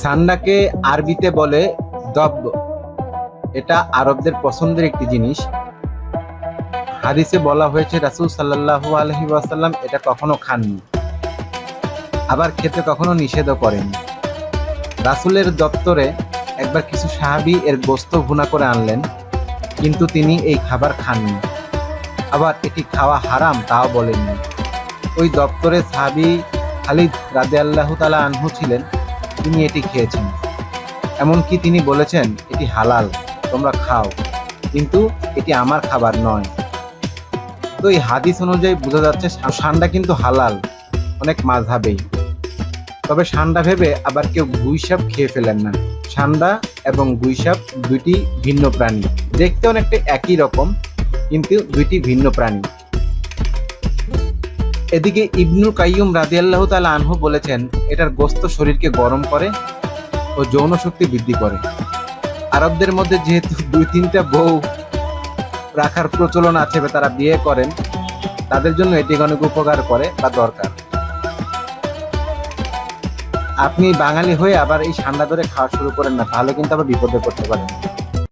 সান্ডাকে আরবিতে বলে দব্ব। এটা আরবদের পছন্দের একটি জিনিস। হাদিসে বলা হয়েছে, রাসূল সাল্লাল্লাহু আলহি ওয়াসাল্লাম এটা কখনো খাননি, আবার খেতে কখনো নিষেধও করেননি রাসূলের দপ্তরে একবার কিছু সাহাবি এর গোস্ত ভুনা করে আনলেন, কিন্তু তিনি এই খাবার খাননি। আবার এটি খাওয়া হারাম তাও বলেননি। ওই দপ্তরে সাহাবি খালিদ রাদে আল্লাহ তালা আনহু ছিলেন। তিনি এটি খেয়েছেন। এমনকি তিনি বলেছেন, এটি হালাল, তোমরা খাও, কিন্তু এটি আমার খাবার নয়। তো এই হাদিস অনুযায়ী বোঝা যাচ্ছে সান্ডা কিন্তু হালাল, অনেক মাঝহাবেই। তবে সান্ডা ভেবে আবার কেউ গুইসাপ খেয়ে ফেলেন না। সান্ডা এবং গুইসাপ দুইটি ভিন্ন প্রাণী। দেখতে অনেকটা একই রকম, কিন্তু দুইটি ভিন্ন প্রাণী। এদিকে ইবনুল কাইয়ুম রাদিয়াল্লাহ তাআলা আনহু বলেছেন, এটার গোস্ত শরীরকে গরম করে ও যৌন শক্তি বৃদ্ধি করে। আরবদের মধ্যে যেহেতু দুই তিনটা বউ রাখার প্রচলন আছে বা তারা বিয়ে করেন, তাদের জন্য এটি অনেক উপকার করে বা দরকার। আপনি বাঙালি হয়ে আবার এই ঠান্ডা ধরে খাওয়া শুরু করেন না, তাহলে কিন্তু আবার বিপদে পড়তে পারেন।